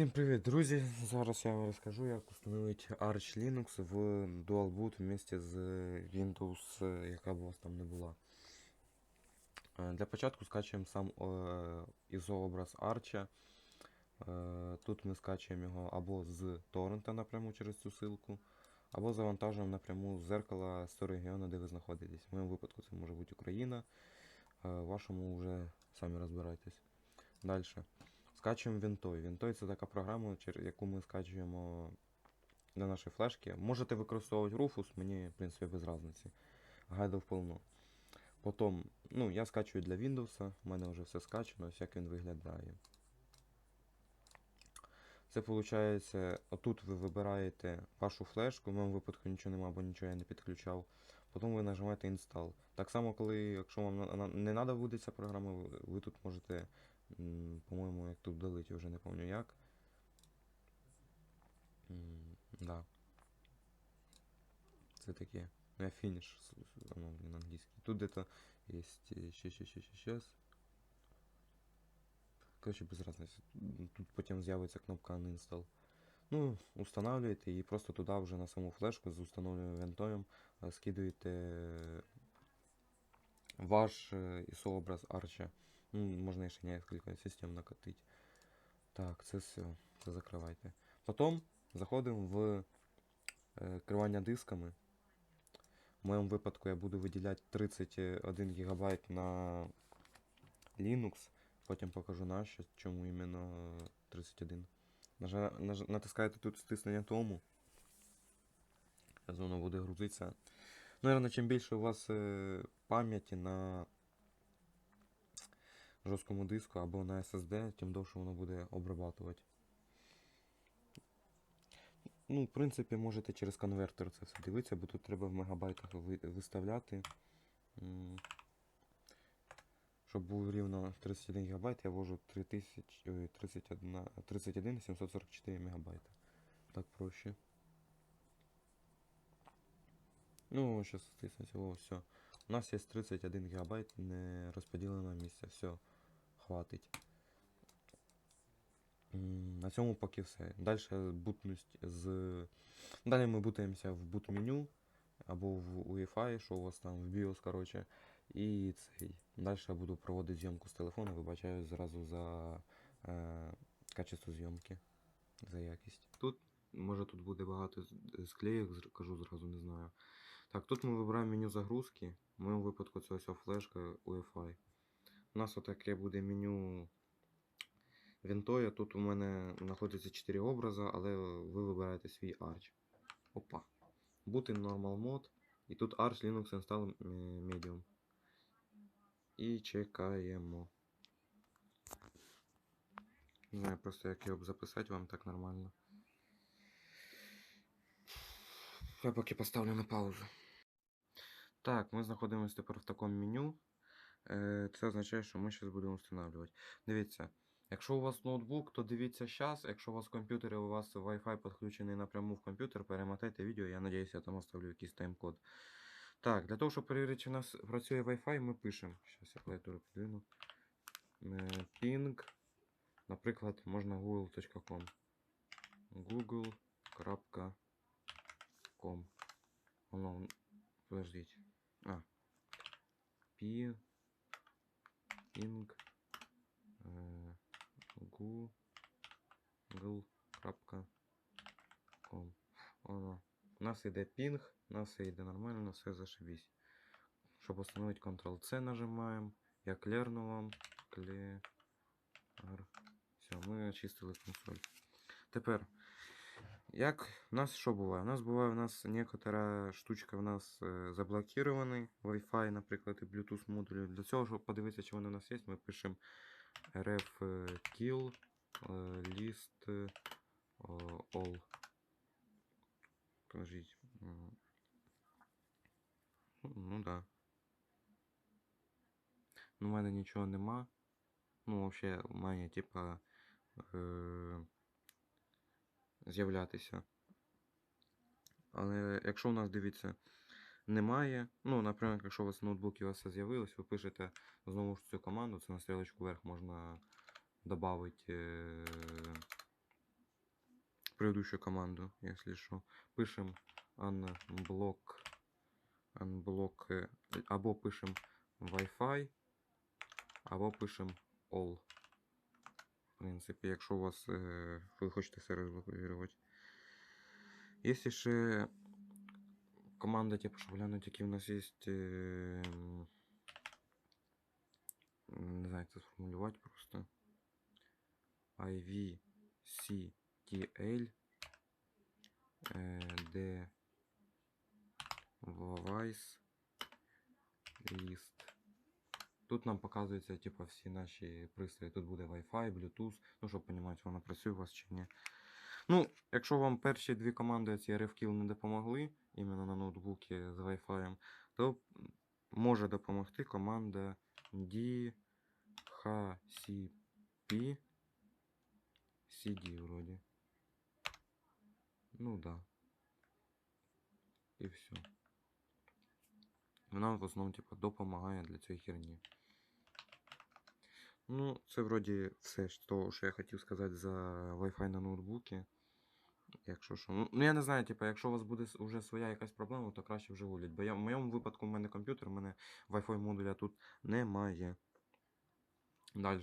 Всім привіт, друзі! Зараз я вам розкажу, як встановити Arch Linux в DualBoot вместе з Windows, е, яка б у вас там не була. Е, Для початку скачуємо сам е, ізообраз Arch. Тут ми скачуємо його або з торрента напряму через цю ссылку, або завантажуємо напряму з зеркала з того регіону, де ви знаходитесь. В моєму випадку це може бути Україна, в вашому вже самі розбирайтесь. Далі. Скачуємо Вінтой. Вінтой це така програма, чер- яку ми скачуємо на наші флешки. Можете використовувати Rufus, мені, в принципі, без різниці. Гайдів повно. Потім, ну, я скачую для Windows, в мене вже все скачано, ось як він виглядає. Це виходить, отут ви вибираєте вашу флешку, в моєму випадку нічого нема, бо нічого я не підключав. Потім ви нажимаєте Install. Так само, коли, якщо вам не треба буде ця програма, ви, тут можете По-моєму, як тут долить, вже не пам'ятаю як. Да. Це таке. Ну, я фініш, ну, блін, англійський. Тут где-то есть е, ще, ще, ще, ще, щас. Короче, без разниці. Тут потім з'явиться кнопка Uninstall. Ну, устанавливаєте і просто туди вже на саму флешку з установленим вентоєм е, скидуєте ваш ISO-образ арча. Ну, можна ще несколько систем накатить. Так, це все. Це закривайте. Потім заходимо в е, керування дисками. В моєму випадку я буду виділяти 31 ГБ на Linux. Потім покажу на чому іменно 31. Нажа, наж, натискаєте тут стиснення тому. Зараз воно буде грузитися. Наверно, чим більше у вас е, пам'яті на жорсткому диску або на SSD, тим довше воно буде обрабатувати. Ну, в принципі, можете через конвертер це все дивитися, бо тут треба в мегабайтах виставляти. Щоб був рівно 31 ГБ, я ввожу 3000, ой, 31, 31 744 МБ. Так проще. Ну, сейчас стиснуть его, все. У нас є 31 ГБ не розподіленого місця. Все, хватить. На цьому поки все. Далі бутність з. Далі ми бутаємося в boot меню або в UEFI, що у вас там в BIOS, коротше. І цей. Далі я буду проводити зйомку з телефону, вибачаю зразу за е, качество зйомки, за якість. Тут, може тут буде багато склеїк, кажу зразу, не знаю. Так, тут ми вибираємо меню загрузки. В моєму випадку це ось флешка UEFI. У нас отаке буде меню Вінтоя. Тут у мене знаходиться 4 образи, але ви вибираєте свій Arch. Опа. Booting Normal Mode. І тут Arch Linux Install Medium. І чекаємо. Не знаю просто як його записати вам так нормально. Я поки поставлю на паузу. Так, ми знаходимося тепер в такому меню. Е, Це означає, що ми зараз будемо встановлювати. Дивіться, якщо у вас ноутбук, то дивіться зараз. Якщо у вас комп'ютер і у вас Wi-Fi підключений напряму в комп'ютер, перемотайте відео, я надіюсь, я там оставлю якийсь тайм-код. Так, для того, щоб перевірити, чи у нас працює Wi-Fi, ми пишемо. Зараз я клавіатуру підвину. Е, Ping. Наприклад, можна google.com. google.com. Воно, подождіть. А. Пі. Ping. Е, google.com. Воно. У нас йде пінг, у нас йде нормально, все зашибись. Щоб встановити Ctrl-C нажимаємо. Я клерну вам. Клер. Все, ми очистили консоль. Тепер. Як у нас що буває? У нас буває, у нас некотора штучка в нас е, заблокірований. Wi-Fi, наприклад, і Bluetooth модулі. Для цього, щоб подивитися, чи вони у нас є, ми пишемо rf е, kill е, list all. Подождіть. Ну, да. Ну, у мене нічого нема. Ну, взагалі, має, типа. Е- з'являтися. Але якщо у нас, дивіться, немає. Ну, наприклад, якщо у вас в ноутбуці у вас все з'явилось, ви пишете знову ж цю команду, це на стрілочку вверх можна додати. Е- команду, если что. Пишем unblock, unblock, е, або пишем Wi-Fi, або пишем all. Принципі, якщо у вас е, ви хочете все розблокувати. Якщо ще команда, типу, щоб глянути, які в нас є. Е, не знаю, як це сформулювати просто. IVCTL е, D Vice List. Тут нам показується, типу, всі наші пристрої. Тут буде Wi-Fi, Bluetooth, ну, щоб розуміти, вона працює у вас чи ні. Ну, якщо вам перші дві команди ці RFKill не допомогли, іменно на ноутбуці з Wi-Fi, то може допомогти команда DHCP CD вроде. Ну да. І все. Вона в основному, типу, допомагає для цієї херні. Ну, це вроді все, що я хотів сказати за Wi-Fi на ноутбуці. Якщо що. Ну, Ну, я не знаю, типу, якщо у вас буде уже своя якась проблема, то краще вже гулять. Бо я, в моєму випадку в мене комп'ютер, у мене Wi-Fi модуля тут немає. Далі.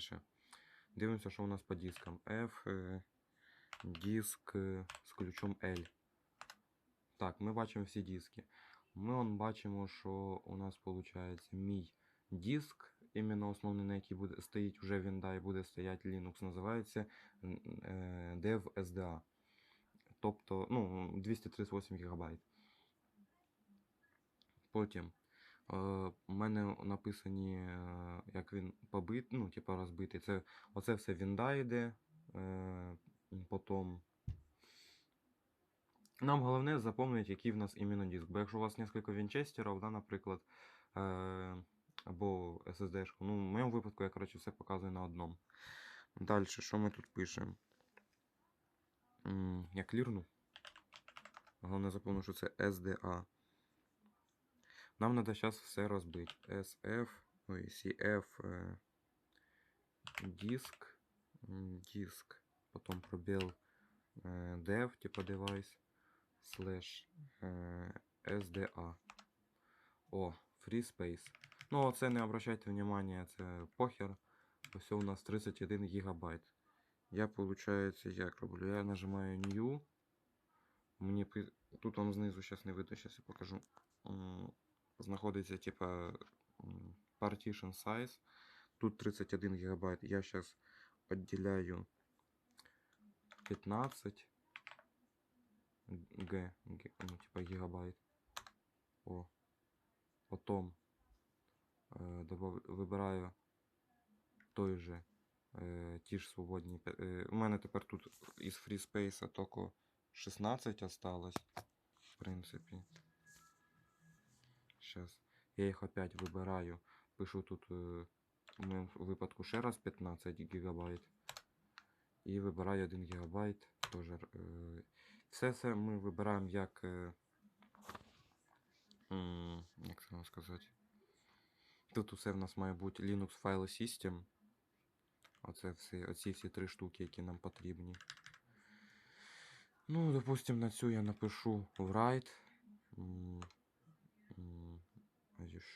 Дивимося, що у нас по дискам. F, е, диск е, з ключом L. Так, ми бачимо всі диски. Ми он бачимо, що у нас виходить мій диск, іменно основний, на який буде стоїть вже Windows і буде стояти Linux, називається е, Dev SDA. Тобто, ну, 238 ГБ. Потім у мене написані, як він побит, ну, типа розбитий. Це, оце все Windows йде. Е, потім нам головне запам'ятати, який в нас іменно диск. Бо якщо у вас кілька вінчестерів, да, наприклад, або SSD-шку. ну, в моєму випадку я коротше, все показую на одному. Далі, що ми тут пишемо? Я клірну. Головне запомнити, що це SDA. Нам треба зараз все розбити. SF, ой, CF, е, диск, диск, потім пробіл е, dev, типа девайс, слеш е, SDA. О, free space. Ну, це не обращайте внимания, це похер. Ось у нас 31 гігабайт. Я, получается, як роблю? Я нажимаю New. Мені тут вам знизу зараз не видно, зараз я покажу. Знаходиться типа partition size. Тут 31 гігабайт. Я зараз відділяю 15 г, г ну, типа гігабайт. О. Потом. Вибираю той же е, ті ж свободні. Е, у мене тепер тут із FreeSpace тільки 16 осталось. В принципі. Сейчас. Я їх опять вибираю. Пишу тут е, у моєму випадку ще раз 15 гігабайт. І вибираю 1 гігабайт. Тоже, е, все це ми вибираємо як. Е, як це вам сказати? Тут усе в нас має бути Linux File System. Оце всі, оці всі три штуки, які нам потрібні. Ну, допустим, на цю я напишу write.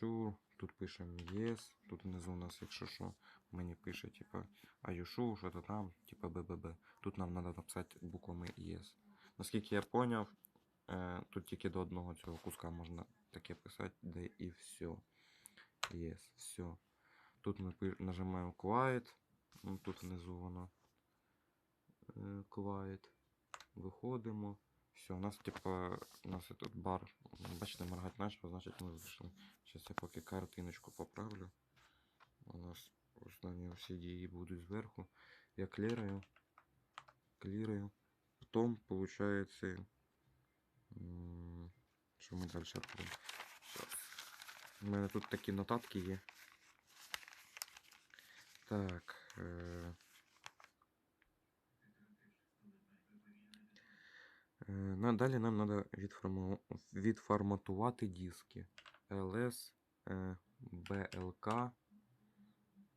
sure? Тут пишемо yes. Тут внизу у нас, якщо що, мені пише, типа, sure, що то там, типа БББ. Тут нам треба написати буквами yes. Наскільки я поняв, е, тут тільки до одного цього куска можна таке писати, де і все. Yes, все. Тут ми нажимаємо quiet. Ну, тут внизу воно. е, Quiet. Виходимо. Все, у нас типа, у нас тут бар. Бачите, моргать начал, значить ми вийшли. Сейчас я поки картиночку поправлю. У нас основні всі дії будуть зверху. Я кліраю. Кліраю. Потім, м, що ми далі робимо? У мене тут такі нотатки є. Так. Е... Е, Далі нам треба відформу... відформатувати диски. LS, е, BLK,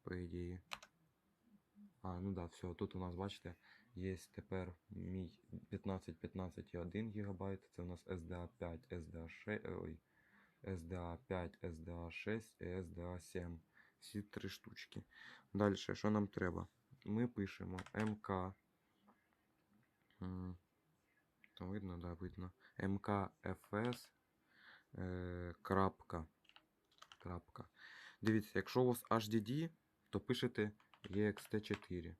по ідеї. А, ну да, все, тут у нас, бачите, є тепер мій 15, 15 і 1 ГБ. Це у нас SDA 5, SDA 6, ой, SDA 5, SDA 6 і SDA 7. Всі три штучки. Далі, що нам треба? Ми пишемо МК. Там видно, да, видно. МКФС. Е, крапка. крапка. Дивіться, якщо у вас HDD, то пишете EXT4.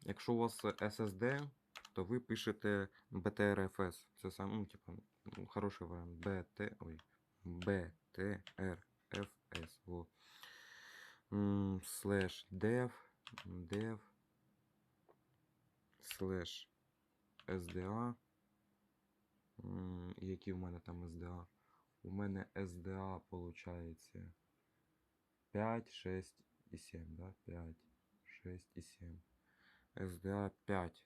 Якщо у вас SSD, то ви пишете BTRFS. Це сам, ну, типа, ну, хороший варіант. BT, ой, BTRFS. Во. М, Slash dev, dev, slash SDA. Які в мене там SDA? У мене SDA получається 5, 6 і 7, да? 5, 6 і 7. SDA 5.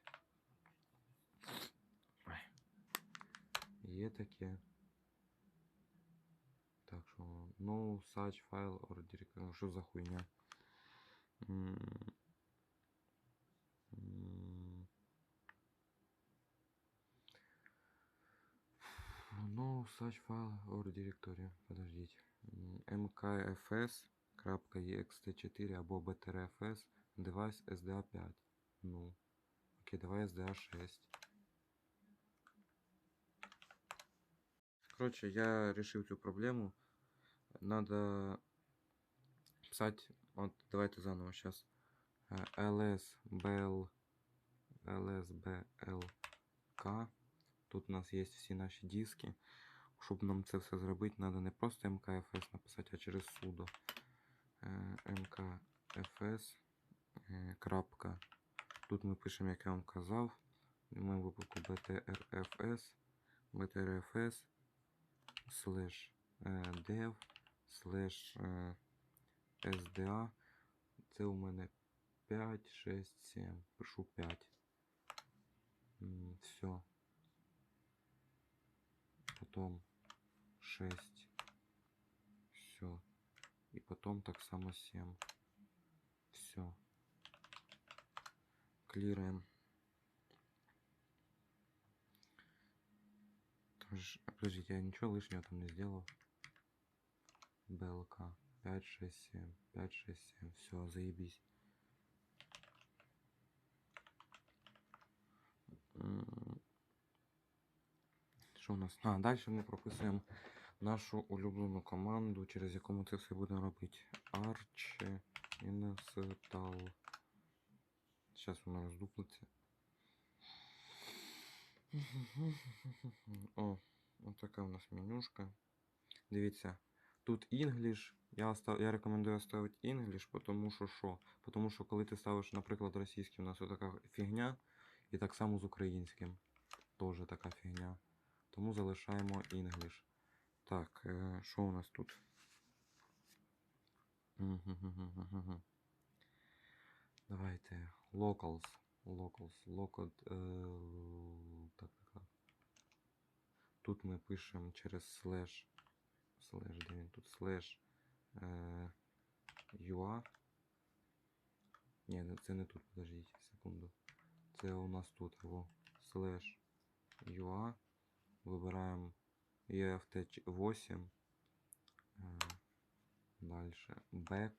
Є таке. Так що, no such file or directory. Ну, що за хуйня? М, м. No such file or directory. Подождіть. М, mkfs.ext4 або btrfs device SDA5. Ну. Окей, давай SDA6. Короче, я решил цю проблему. Надо писать, вот давайте заново сейчас. LSBL, LSBLK. Тут у нас є всі наші диски. Щоб нам це все зробити, треба не просто MKFS написати, а через sudo. Е, MKFS. е, Крапка. Тут ми пишемо, як я вам казав. Моєму випадку BTRFS. BTRFS slash е, dev slash е, SDA. Це у мене 5, 6, 7. Пишу 5. Все. Потом 6. Все. И потом так само 7. Все. Клираем. Подождите, я ничего лишнего там не сделал. БЛК. 5, 6, 7. 5, 6, 7. Все, заебись. Що у нас? А, далі ми прописуємо нашу улюблену команду, через яку ми це все будемо робити. Arch install. Зараз вона роздуплиться. О, ось така у нас менюшка. Дивіться, тут English. Я, остав, я рекомендую ставити English, тому що що? Тому що коли ти ставиш, наприклад, російський, у нас така фігня, і так само з українським. Теж така фігня. Тому залишаємо English. Так, що у нас тут? Давайте. Locals. Locals. Local. Е, так, так, так. Тут ми пишемо через слеш. Слеш, де він тут? Слеш. Е, UA. Ні, це не тут, подождіть, секунду. Це у нас тут його слеш UA. Вибираємо EFT8. Дальше. Back.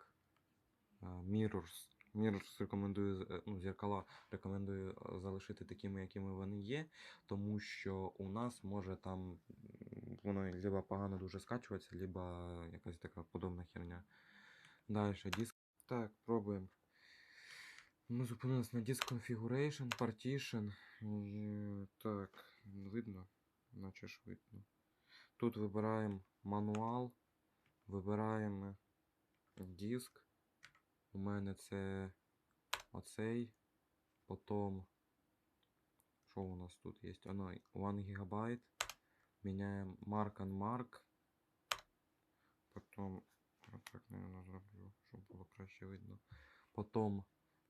е, Mirrors. Mirrors рекомендую, е, ну, зеркала рекомендую е, залишити такими, якими вони є, тому що у нас може там воно либо погано дуже скачуватися, либо якась така подобна херня. Далі, диск. Так, пробуємо. Ми зупинились на Disk Configuration, Partition. Так, видно? Наче ж видно. Тут вибираємо мануал, вибираємо диск. У мене це оцей. Потім. Що у нас тут є? Оно 1 ГБ. Міняємо Mark on Mark. Потім. Так, наверное, зроблю, щоб було краще видно. Потім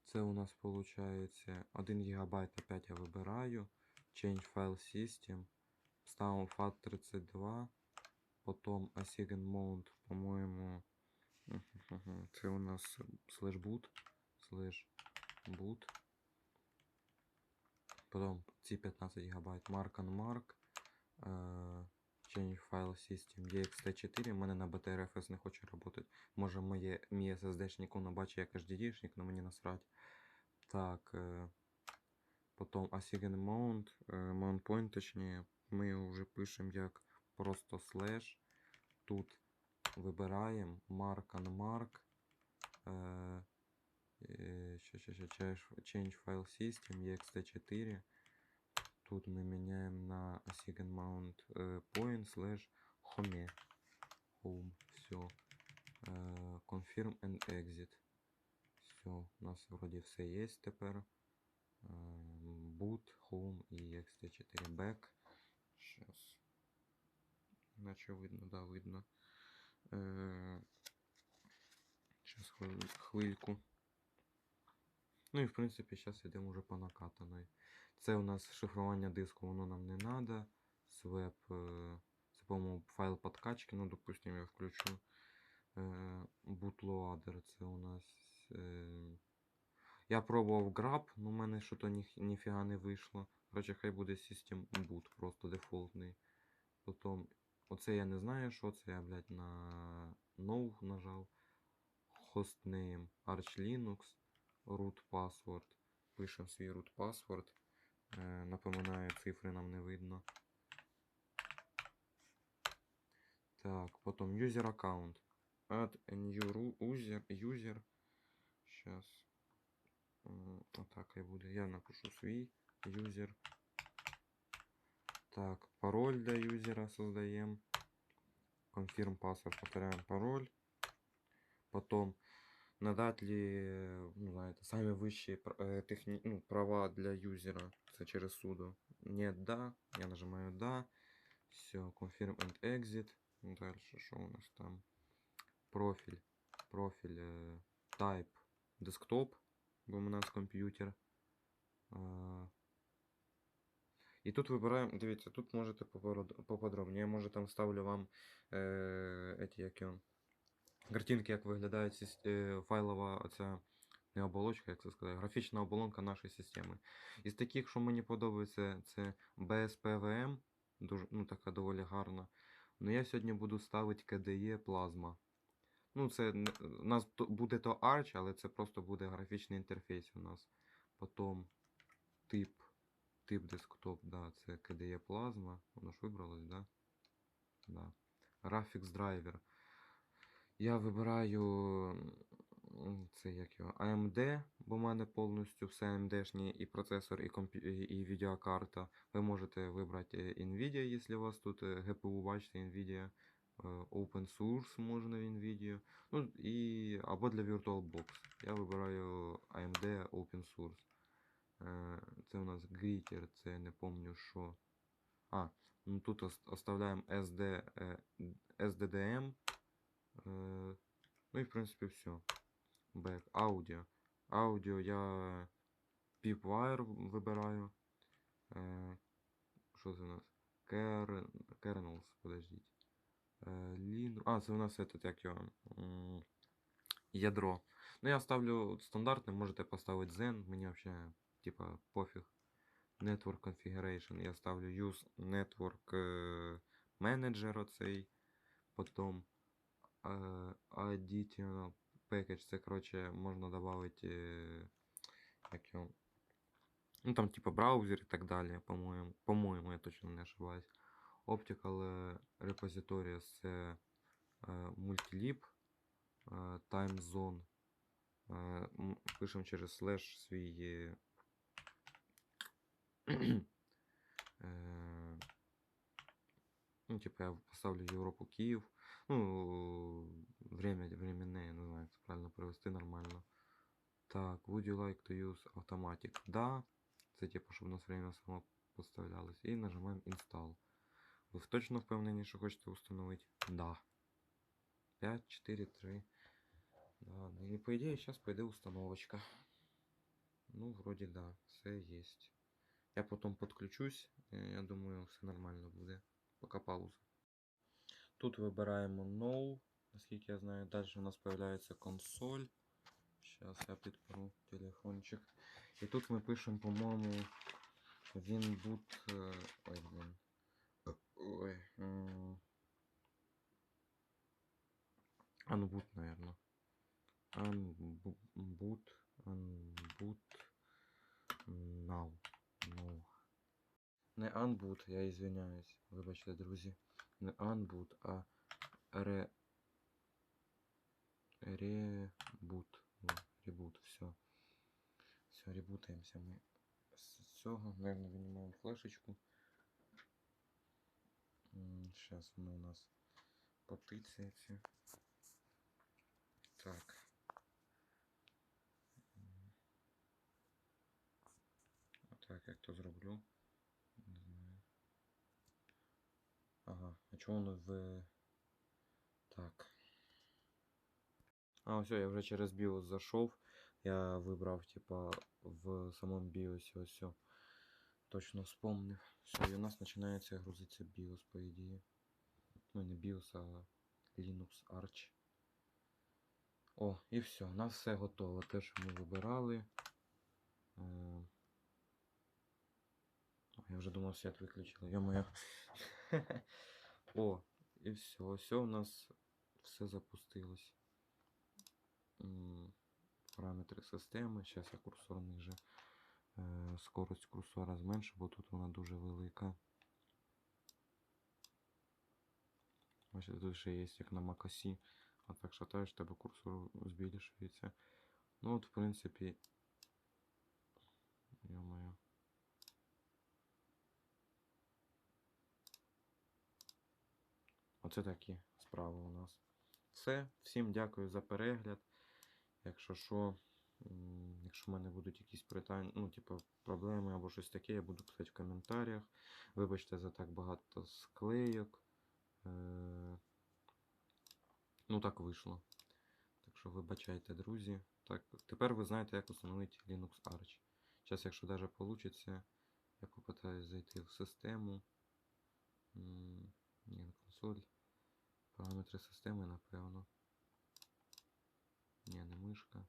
це у нас виходить 1 ГБ опять я вибираю. Change File System. Ставимо FAT32. Потім Assign Mount, по-моєму. Це у нас slash boot, slash boot. Потім ці 15 ГБ Mark on Mark. Е, Change File System EXT4. У мене на BTRFS не хоче працювати. Може моє, мій SSD-шник воно бачить як HDD-шник, але мені насрать. Так. Е, потім Asigen Mount. Е, mount point, точніше, ми вже пишемо як просто слеш. Тут вибираємо Mark on Mark. Е, е, change, change File System EXT4. Тут мы меняем на Asigen Mount э, Point slash Home. Home. Все. Э, confirm and exit. Все. У нас вроде все есть тепер. Э, boot, Home и ext4 back. Сейчас. Иначе видно, да, видно. Э, сейчас хвильку. Ну і в принципі, зараз йдемо вже по накатаної. Це у нас шифрування диску, воно нам не треба. Свеп, це, по-моєму, файл подкачки, ну, допустим, я включу. Е, Bootloader, це у нас. Е, я пробував grab, але в мене щось ні, ніфіга не вийшло. Короче, хай буде System Boot, просто дефолтний. Потім, оце я не знаю, що це я, блядь, на No нажав. Hostname, Arch Linux, root password. Пишемо свій root password. Напоминаю, цифри нам не видно. Так, потом user account. Add new user. user. Сейчас. Так і буде. Я напишу свій user. Так, пароль для юзера создаем. Confirm password. Повторяем пароль. Потом надать ли, ну, знаєте, самі вищі пр- е, техні... ну, права для юзера. Це через суду. Нет, да. Я нажимаю да. Все, confirm and exit. Дальше, що у нас там? Профіль. Профіль. е, Type. Desktop. Бо у нас комп'ютер. Е, І тут вибираємо, дивіться, тут можете попород- поподробніше. Я може там ставлю вам е, эти, як його, картинки, як виглядає е, файлова оця не оболочка, як це сказати, графічна оболонка нашої системи. Із таких, що мені подобається, це BSPWM, дуже, ну, така доволі гарна. Ну я сьогодні буду ставити KDE Plasma. Ну, це у нас буде то Arch, але це просто буде графічний інтерфейс у нас. Потім тип. Тип десктоп, да, це KDE Plasma. Воно ж вибралось, да? Да. Graphics Driver. Я вибираю це як його AMD, бо в мене повністю все AMD-шні і процесор, і, комп'ю... і відеокарта. Ви можете вибрати е, Nvidia, якщо у вас тут е, GPU, бачите, Nvidia. е, Open source можна в Nvidia. Ну, і... Або для VirtualBox. Я вибираю AMD Open Source. Це у нас Greeter, це не помню що. А, ну тут ос- оставляємо SD, SDDM. Е, Ну і в принципі все. Back. Аудіо. Аудіо я Pipwire вибираю. Що це у нас? Kern, kernels, подождіть. Е, Lin... А, це у нас этот, як його. Ядро. Ну я ставлю стандартне, можете поставити Zen, мені вообще типа пофіг. Network Configuration. Я ставлю Use Network Manager оцей. Потім е, Additional Package. Це, короче, можна додати. Е, як його. Ну там типа браузер і так далі, по-моєму. По-моєму, я точно не ошибаюсь. Optical е, Repositories це е, Multilib, е, Time Zone. Е, Пишемо через слеш свій. е, Е, Ну, типа я поставлю Європу Київ. Ну, время, временне, не знаю, як правильно перевести нормально. Так, would you like to use automatic? Да. Це типа, щоб у нас время само поставлялось. І нажимаємо Install. Ви точно впевнені, що хочете установити? Да. 5, 4, 3. Да, ну и по идее сейчас пойде установочка. Ну, вроде да, все есть. Я потом подключусь, э, я думаю, все нормально буде. Пока пауза. Тут вибираємо No, наскільки я знаю. Далі у нас появляється консоль. Сейчас я підпору телефончик. І тут ми пишемо, по-моєму, він бут. е, Ой, блін. Ой. Unboot, наверное. Unboot. Unboot. Now. No. Не Unboot, я извиняюсь. Вибачте, друзі. Не Unboot, а ре... Ребут. Ребут, все. Все, ребутаемся мы с цього. Наверное, винімаємо флешечку. Сейчас воно у нас потицяється. Так. М. Так, як то зроблю? Не знаю. Воно в. Так. А, все, я вже через BIOS зайшов. Я вибрав, типа, в самому BIOS ось все. Точно вспомнив. Все, і у нас починається грузитися BIOS, по ідеї. Ну, не BIOS, а Linux Arch. О, і все, у нас все готово. Те, що ми вибирали. Я вже думав, свят виключили. Йо-моє. О, і все. Ось у нас все запустилось. Параметри системи. Зараз я курсор ниже. Е, Скорость курсора зменшу, бо тут вона дуже велика. Бачите, тут ще є як на макосі. А так шатаєш, тебе курсор збільшується. Ну от, в принципі. Оце такі справи у нас. Все. Всім дякую за перегляд. Якщо що, якщо в мене будуть якісь питання, ну, типу, проблеми або щось таке, я буду писати в коментарях. Вибачте за так багато склейок. Е, Ну, так вийшло. Так що вибачайте, друзі. Так, тепер ви знаєте, як встановити Linux Arch. Зараз, якщо даже вийде, я попитаюсь зайти в систему. Ні, на консоль. Параметри системи, напевно. Ні, не мишка.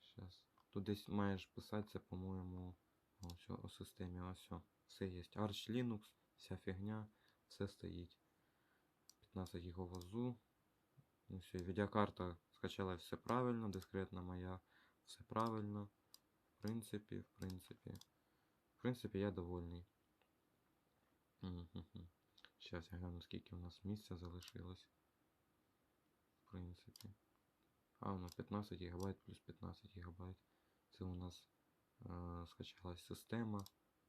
Сейчас. Тут десь маєш писатися, по-моєму, ось о системі, ось. о. Все є. Arch Linux, вся фігня, все стоїть. 15 гігавазу. Ну все, відеокарта скачала все правильно, дискретна моя, все правильно. В принципі, в принципі. В принципі, я довольний. Зараз я гляну, скільки у нас місця залишилось. В принципі. А, ну 15 ГБ плюс 15 ГБ. Це у нас е, скачалась система,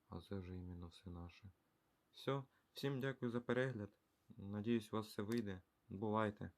а це вже іменно все наше. Все. Всім дякую за перегляд. Надіюсь, у вас все вийде. Бувайте!